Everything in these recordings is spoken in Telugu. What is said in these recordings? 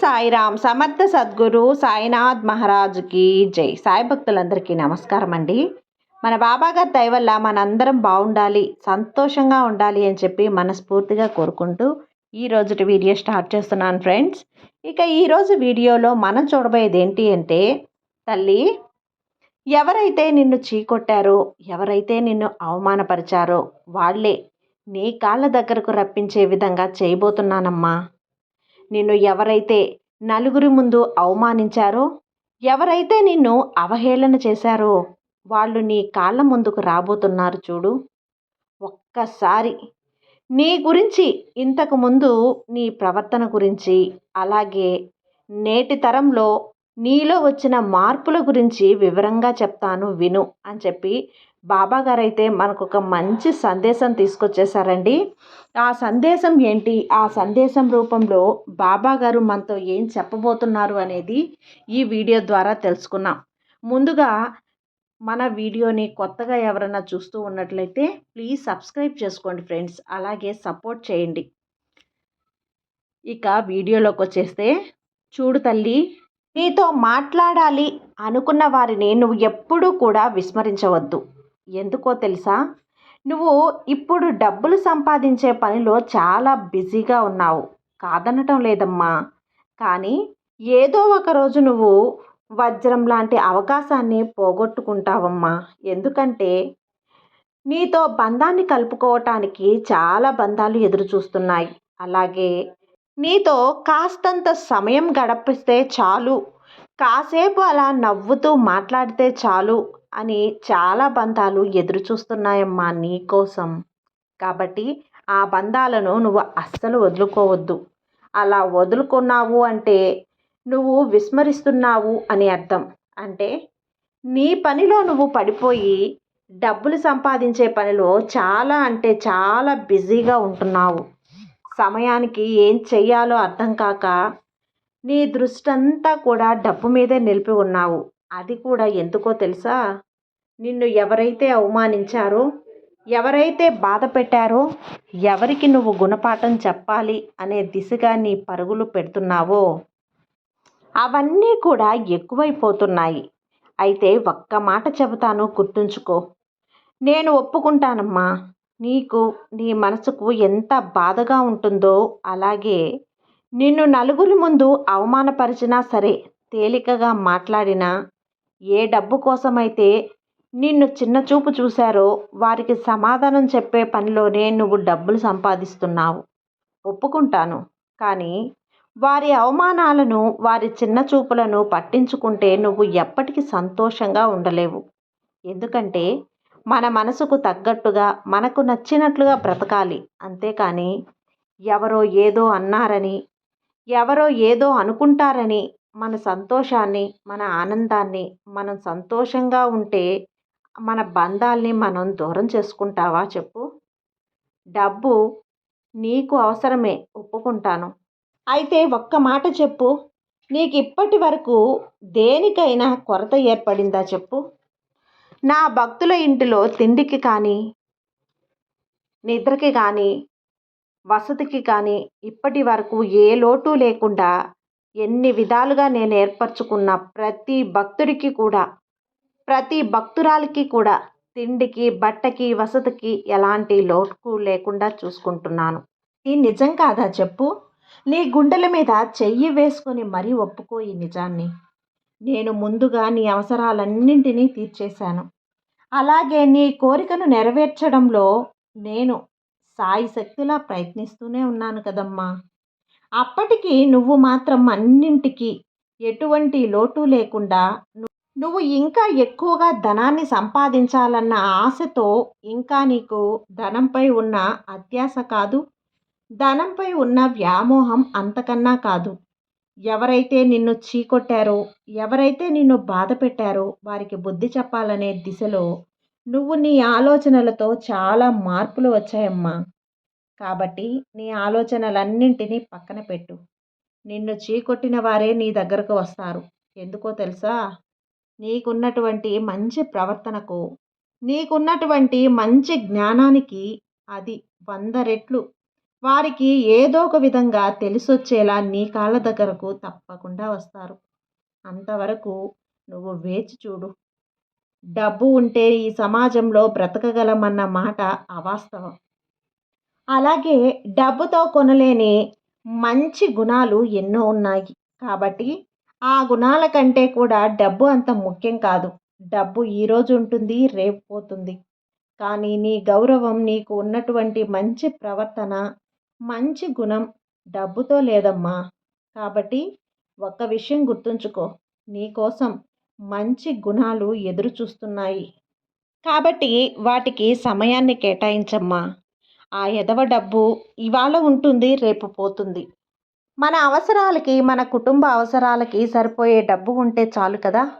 సాయిరామ్ సమర్థ సద్గురు సాయినాథ్ మహారాజుకి జై. సాయి భక్తులందరికీ నమస్కారం అండి మన బాబాగారి దయ వల్ల మనందరం బాగుండాలి సంతోషంగా ఉండాలి అని చెప్పి మనస్ఫూర్తిగా కోరుకుంటూ ఈ రోజుటి వీడియో స్టార్ట్ చేస్తున్నాను ఫ్రెండ్స్. ఇక ఈరోజు వీడియోలో మనం చూడబోయేది ఏంటి అంటే తల్లి ఎవరైతే నిన్ను చీకొట్టారో ఎవరైతే నిన్ను అవమానపరిచారో వాళ్ళే నీ కాళ్ళ దగ్గరకు రప్పించే విధంగా చేయబోతున్నానమ్మా. నిన్ను ఎవరైతే నలుగురి ముందు అవమానించారో ఎవరైతే నిన్ను అవహేళన చేశారో వాళ్ళు నీ కాళ్ళ ముందుకు రాబోతున్నారు చూడు. ఒక్కసారి నీ గురించి ఇంతకుముందు నీ ప్రవర్తన గురించి అలాగే నేటి తరంలో నీలో వచ్చిన మార్పుల గురించి వివరంగా చెప్తాను విను అని చెప్పి బాబా గారు అయితే మనకు ఒక మంచి సందేశం తీసుకొచ్చేసారండి. ఆ సందేశం ఏంటి? ఆ సందేశం రూపంలో బాబా గారు మనతో ఏం చెప్పబోతున్నారు అనేది ఈ వీడియో ద్వారా తెలుసుకున్నాం. ముందుగా మన వీడియోని కొత్తగా ఎవరైనా చూస్తూ ఉన్నట్లయితే ప్లీజ్ సబ్స్క్రైబ్ చేసుకోండి ఫ్రెండ్స్. అలాగే సపోర్ట్ చేయండి. ఇక వీడియోలోకి వచ్చేస్తే చూడు తల్లి నీతో మాట్లాడాలి అనుకున్న వారిని నువ్వు ఎప్పుడూ కూడా విస్మరించవద్దు. ఎందుకో తెలుసా? నువ్వు ఇప్పుడు డబ్బులు సంపాదించే పనిలో చాలా బిజీగా ఉన్నావు. కాదనటం లేదమ్మా. కానీ ఏదో ఒక రోజు నువ్వు వజ్రం లాంటి అవకాశాన్ని పోగొట్టుకుంటావమ్మా. ఎందుకంటే నీతో బంధాన్ని కలుపుకోవటానికి చాలా బంధాలు ఎదురు చూస్తున్నాయి అలాగే నీతో కాస్తంత సమయం గడిపిస్తే చాలు. కాసేపు అలా నవ్వుతూ మాట్లాడితే చాలు. అని చాలా బంధాలు ఎదురు చూస్తున్నాయమ్మా నీ కోసం. కాబట్టి ఆ బంధాలను నువ్వు అస్సలు వదులుకోవద్దు. అలా వదులుకున్నావు అంటే నువ్వు విస్మరిస్తున్నావు అని అర్థం. అంటే నీ పనిలో నువ్వు పడిపోయి డబ్బులు సంపాదించే పనిలో చాలా అంటే చాలా బిజీగా ఉంటున్నావు. సమయానికి ఏం చెయ్యాలో అర్థం కాక నీ దృష్టి అంతా కూడా డబ్బు మీదే నిలిపి ఉన్నావు. అది కూడా ఎందుకో తెలుసా? నిన్ను ఎవరైతే అవమానించారో ఎవరైతే బాధ పెట్టారో ఎవరికి నువ్వు గుణపాఠం చెప్పాలి అనే దిశగా నీ పరుగులు పెడుతున్నావో అవన్నీ కూడా ఎక్కువైపోతున్నాయి. అయితే ఒక్క మాట చెబుతాను గుర్తుంచుకో. నేను ఒప్పుకుంటానమ్మా. నీకు నీ మనసుకు ఎంత బాధగా ఉంటుందో అలాగే నిన్ను నలుగురి ముందు అవమానపరిచినా సరే తేలికగా మాట్లాడినా ఏ డబ్బు కోసమైతే నిన్ను చిన్న చూపు చూశారో వారికి సమాధానం చెప్పే పనిలోనే నువ్వు డబ్బులు సంపాదిస్తున్నావు. ఒప్పుకుంటాను. కానీ వారి అవమానాలను వారి చిన్న చూపులను పట్టించుకుంటే నువ్వు ఎప్పటికీ సంతోషంగా ఉండలేవు. ఎందుకంటే మన మనసుకు తగ్గట్టుగా మనకు నచ్చినట్లుగా బ్రతకాలి. అంతేకాని ఎవరో ఏదో అన్నారని ఎవరో ఏదో అనుకుంటారని మన సంతోషాన్ని మన ఆనందాన్ని మనం సంతోషంగా ఉంటే మన బంధాల్ని మనం దూరం చేసుకుంటావా చెప్పు. డబ్బు నీకు అవసరమే ఒప్పుకుంటాను. అయితే ఒక్క మాట చెప్పు. నీకు ఇప్పటి వరకు దేనికైనా కొరత ఏర్పడిందా చెప్పు. నా భక్తుల ఇంటిలో తిండికి కానీ నిద్రకి కానీ వసతికి కానీ ఇప్పటి వరకు ఏ లోటు లేకుండా ఎన్ని విధాలుగా నేను ఏర్పరచుకున్న ప్రతి భక్తుడికి కూడా ప్రతి భక్తురాలికి కూడా తిండికి బట్టకి వసతికి ఎలాంటి లోటు లేకుండా చూసుకుంటున్నాను. ఈ నిజం కాదా చెప్పు? నీ గుండెల మీద చెయ్యి వేసుకొని మరీ ఒప్పుకో ఈ నిజాన్ని. నేను ముందుగా నీ అవసరాలన్నింటినీ తీర్చేశాను. అలాగే నీ కోరికను నెరవేర్చడంలో నేను సాయి శక్తిలా ప్రయత్నిస్తూనే ఉన్నాను కదమ్మా. అప్పటికి నువ్వు మాత్రం అన్నింటికి ఎటువంటి లోటు లేకుండా నువ్వు ఇంకా ఎక్కువగా ధనాన్ని సంపాదించాలన్న ఆశతో ఇంకా నీకు ధనంపై ఉన్న అత్యాశ కాదు. ధనంపై ఉన్న వ్యామోహం అంతకన్నా కాదు. ఎవరైతే నిన్ను చీకొట్టారో ఎవరైతే నిన్ను బాధ పెట్టారో వారికి బుద్ధి చెప్పాలనే దిశలో నువ్వు నీ ఆలోచనలతో చాలా మార్పులు వచ్చాయమ్మా. కాబట్టి నీ ఆలోచనలన్నింటినీ పక్కన పెట్టు. నిన్ను చీకొట్టిన వారే నీ దగ్గరకు వస్తారు. ఎందుకో తెలుసా? నీకున్నటువంటి మంచి ప్రవర్తనకు నీకున్నటువంటి మంచి జ్ఞానానికి అది వంద రెట్లు. వారికి ఏదో ఒక విధంగా తెలిసొచ్చేలా నీ కాళ్ళ దగ్గరకు తప్పకుండా వస్తారు. అంతవరకు నువ్వు వేచి చూడు. డబ్బు ఉంటే ఈ సమాజంలో బ్రతకగలమన్న మాట అవాస్తవం. అలాగే డబ్బుతో కొనలేని మంచి గుణాలు ఎన్నో ఉన్నాయి. కాబట్టి ఆ గుణాల కంటే కూడా డబ్బు అంత ముఖ్యం కాదు. డబ్బు ఈరోజు ఉంటుంది రేపు పోతుంది. కానీ నీ గౌరవం నీకు ఉన్నటువంటి మంచి ప్రవర్తన మంచి గుణం డబ్బుతో లేదమ్మా. కాబట్టి ఒక్క విషయం గుర్తుంచుకో నీకోసం మంచి గుణాలు ఎదురు చూస్తున్నాయి. కాబట్టి వాటికి సమయాన్ని కేటాయించమ్మా. ఆ ఎదవ డబ్బు ఇవాళ ఉంటుంది రేపు పోతుంది. మన అవసరాలకి మన కుటుంబ అవసరాలకి సరిపోయే డబ్బు ఉంటే చాలు కదా?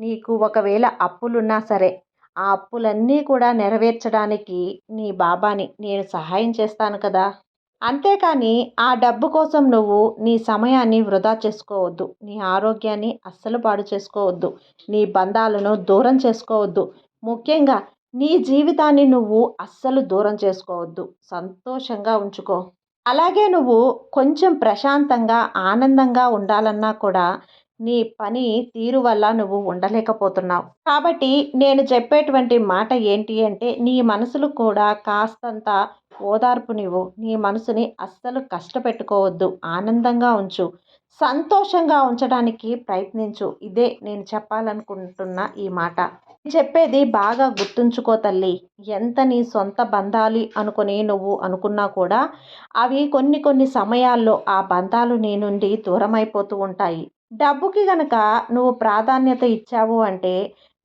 నీకు ఒకవేళ అప్పులున్నా సరే ఆ అప్పులన్నీ కూడా నెరవేర్చడానికి నీ బాబాని నేను సహాయం చేస్తాను కదా? అంతేకాని ఆ డబ్బు కోసం నువ్వు నీ సమయాన్ని వృధా చేసుకోవద్దు. నీ ఆరోగ్యాన్ని అస్సలు పాడు చేసుకోవద్దు. నీ బంధాలను దూరం చేసుకోవద్దు. ముఖ్యంగా నీ జీవితాన్ని నువ్వు అస్సలు దూరం చేసుకోవద్దు. సంతోషంగా ఉంచుకో. అలాగే నువ్వు కొంచెం ప్రశాంతంగా ఆనందంగా ఉండాలన్నా కూడా నీ పని తీరు వల్ల నువ్వు ఉండలేకపోతున్నావు. కాబట్టి నేను చెప్పేటువంటి మాట ఏంటి అంటే నీ మనసులు కూడా కాస్తంత ఓదార్పునివ్వు. నీ మనసుని అస్సలు కష్టపెట్టుకోవద్దు. ఆనందంగా ఉంచు. సంతోషంగా ఉంచడానికి ప్రయత్నించు. ఇదే నేను చెప్పాలనుకుంటున్న ఈ మాట. చెప్పేది బాగా గుర్తుంచుకో తల్లి. ఎంత నీ సొంత బంధాలి అనుకుని నువ్వు అనుకున్నా కూడా అవి కొన్ని కొన్ని సమయాల్లో ఆ బంధాలు నీ నుండి దూరమైపోతూ ఉంటాయి. డబ్బుకి గనక నువ్వు ప్రాధాన్యత ఇచ్చావు అంటే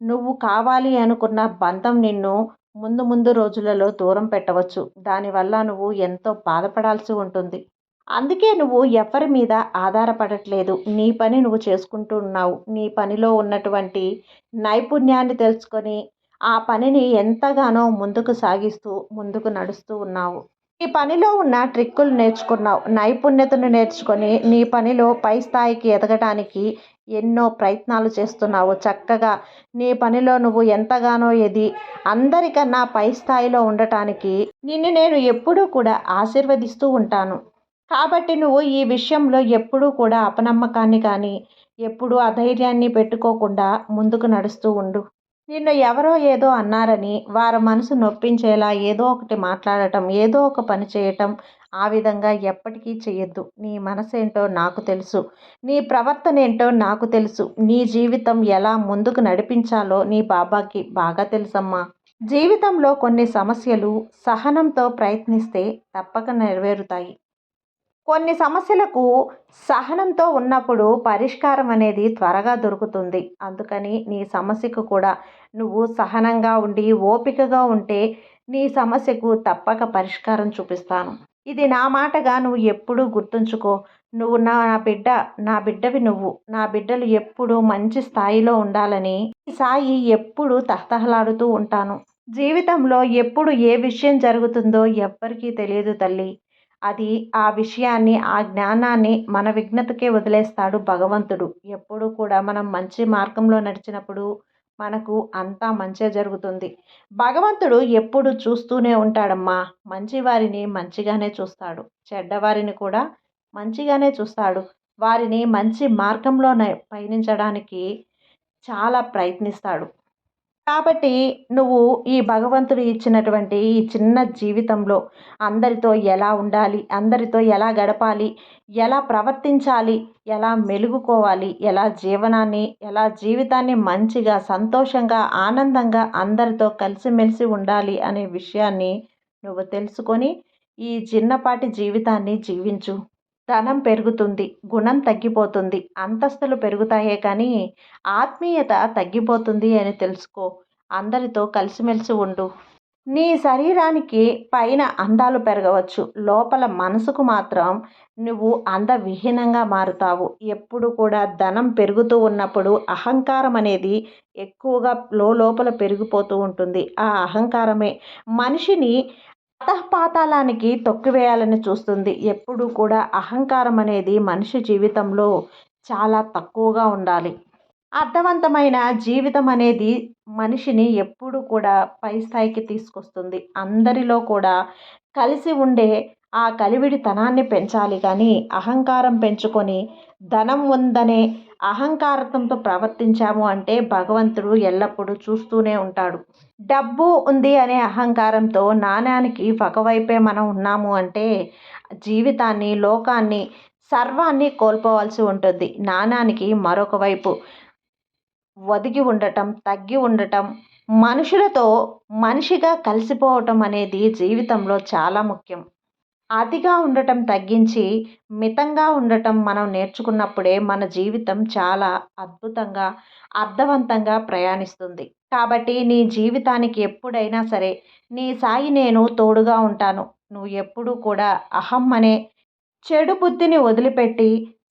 నువ్వు కావాలి అనుకున్న బంధం నిన్ను ముందు ముందు రోజులలో దూరం పెట్టవచ్చు. దానివల్ల నువ్వు ఎంతో బాధపడాల్సి ఉంటుంది. అందుకే నువ్వు ఎవరి మీద ఆధారపడట్లేదు. నీ పని నువ్వు చేసుకుంటూ ఉన్నావు. నీ పనిలో ఉన్నటువంటి నైపుణ్యాన్ని తెలుసుకొని ఆ పనిని ఎంతగానో ముందుకు సాగిస్తూ ముందుకు నడుస్తూ ఉన్నావు. ఈ పనిలో ఉన్న ట్రిక్కులు నేర్చుకున్నావు. నైపుణ్యతను నేర్చుకొని నీ పనిలో పై స్థాయికి ఎదగడానికి ఎన్నో ప్రయత్నాలు చేస్తున్నావు. చక్కగా నీ పనిలో నువ్వు ఎంతగానో ఎది అందరికన్నా పై స్థాయిలో ఉండటానికి నిన్ను నేను ఎప్పుడూ కూడా ఆశీర్వదిస్తూ ఉంటాను. కాబట్టి నువ్వు ఈ విషయంలో ఎప్పుడూ కూడా అపనమ్మకాన్ని కానీ ఎప్పుడూ అధైర్యాన్ని పెట్టుకోకుండా ముందుకు నడుస్తూ ఉండు. నిన్ను ఎవరో ఏదో అన్నారని వారి మనసు నొప్పించేలా ఏదో ఒకటి మాట్లాడటం ఏదో ఒక పని చేయటం ఆ విధంగా ఎప్పటికీ చేయొద్దు నీ మనసేంటో నాకు తెలుసు. నీ ప్రవర్తన ఏంటో నాకు తెలుసు. నీ జీవితం ఎలా ముందుకు నడిపించాలో నీ బాబాకి బాగా తెలుసమ్మా. జీవితంలో కొన్ని సమస్యలు సహనంతో ప్రయత్నిస్తే తప్పక నెరవేరుతాయి. కొన్ని సమస్యలకు సహనంతో ఉన్నప్పుడు పరిష్కారం అనేది త్వరగా దొరుకుతుంది. అందుకని నీ సమస్యకు కూడా నువ్వు సహనంగా ఉండి ఓపికగా ఉంటే నీ సమస్యకు తప్పక పరిష్కారం చూపిస్తాను. ఇది నా మాటగా నువ్వు ఎప్పుడూ గుర్తుంచుకో. నువ్వు నా నా బిడ్డ నా బిడ్డవి నువ్వు. నా బిడ్డలు ఎప్పుడు మంచి స్థాయిలో ఉండాలని ఈ సాయి ఎప్పుడు తహతహలాడుతూ ఉంటాను. జీవితంలో ఎప్పుడు ఏ విషయం జరుగుతుందో ఎవ్వరికీ తెలియదు తల్లి. అది ఆ విషయాన్ని ఆ జ్ఞానాన్ని మన విఘ్నతకే వదిలేస్తాడు భగవంతుడు. ఎప్పుడూ కూడా మనం మంచి మార్గంలో నడిచినప్పుడు మనకు అంతా మంచే జరుగుతుంది. భగవంతుడు ఎప్పుడు చూస్తూనే ఉంటాడమ్మా. మంచివారిని మంచిగానే చూస్తాడు. చెడ్డవారిని కూడా మంచిగానే చూస్తాడు. వారిని మంచి మార్గంలో పయనించడానికి చాలా ప్రయత్నిస్తాడు. కాబట్టి నువ్వు ఈ భగవంతుడు ఇచ్చినటువంటి ఈ చిన్న జీవితంలో అందరితో ఎలా ఉండాలి అందరితో ఎలా గడపాలి ఎలా ప్రవర్తించాలి ఎలా మెలుగుకోవాలి ఎలా జీవనాన్ని ఎలా జీవితాన్ని మంచిగా సంతోషంగా ఆనందంగా అందరితో కలిసిమెలిసి ఉండాలి అనే విషయాన్ని నువ్వు తెలుసుకొని ఈ చిన్నపాటి జీవితాన్ని జీవించు. ధనం పెరుగుతుంది గుణం తగ్గిపోతుంది అంతస్తులు పెరుగుతాయే కానీ ఆత్మీయత తగ్గిపోతుంది అని తెలుసుకో. అందరితో కలిసిమెలిసి ఉండు. నీ శరీరానికి పైన అందాలు పెరగవచ్చు. లోపల మనసుకు మాత్రం నువ్వు అందవిహీనంగా మారుతావు. ఎప్పుడు కూడా ధనం పెరుగుతూ ఉన్నప్పుడు అహంకారం అనేది ఎక్కువగా లోపల పెరిగిపోతూ ఉంటుంది. ఆ అహంకారమే మనిషిని అతఃపాతాళానికి తొక్కివేయాలని చూస్తుంది. ఎప్పుడు కూడా అహంకారం అనేది మనిషి జీవితంలో చాలా తక్కువగా ఉండాలి. అర్థవంతమైన జీవితం అనేది మనిషిని ఎప్పుడు కూడా పై స్థాయికి తీసుకొస్తుంది. అందరిలో కూడా కలిసి ఉండే ఆ కలివిడితనాన్ని పెంచాలి. కానీ అహంకారం పెంచుకొని ధనం ఉందనే అహంకారంతో ప్రవర్తించాము అంటే భగవంతుడు ఎల్లప్పుడూ చూస్తూనే ఉంటాడు. డబ్బు ఉంది అనే అహంకారంతో నాణ్యానికి ఒకవైపే మనం ఉన్నాము అంటే జీవితాన్ని లోకాన్ని సర్వాన్ని కోల్పోవాల్సి ఉంటుంది. నాణానికి మరొక వైపు ఒదిగి ఉండటం తగ్గి ఉండటం మనుషులతో మనిషిగా కలిసిపోవటం అనేది జీవితంలో చాలా ముఖ్యం. అతిగా ఉండటం తగ్గించి మితంగా ఉండటం మనం నేర్చుకున్నప్పుడే మన జీవితం చాలా అద్భుతంగా అర్థవంతంగా ప్రయాణిస్తుంది. కాబట్టి నీ జీవితానికి ఎప్పుడైనా సరే నీ సాయి నేను తోడుగా ఉంటాను. నువ్వు ఎప్పుడూ కూడా అహం అనే చెడు బుద్ధిని వదిలిపెట్టి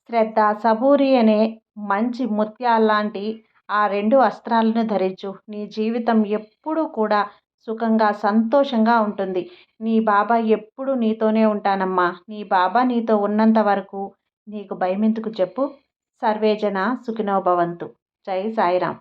శ్రద్ధ సబూరి అనే మంచి ముత్యాల్లాంటి ఆ రెండు అస్త్రాలను ధరించు. నీ జీవితం ఎప్పుడూ కూడా సుఖంగా సంతోషంగా ఉంటుంది. నీ బాబా ఎప్పుడు నీతోనే ఉంటానమ్మా. నీ బాబా నీతో ఉన్నంత వరకు నీకు భయమెందుకు చెప్పు? సర్వేజన సుఖినోభవంతు జై సాయిరామ్.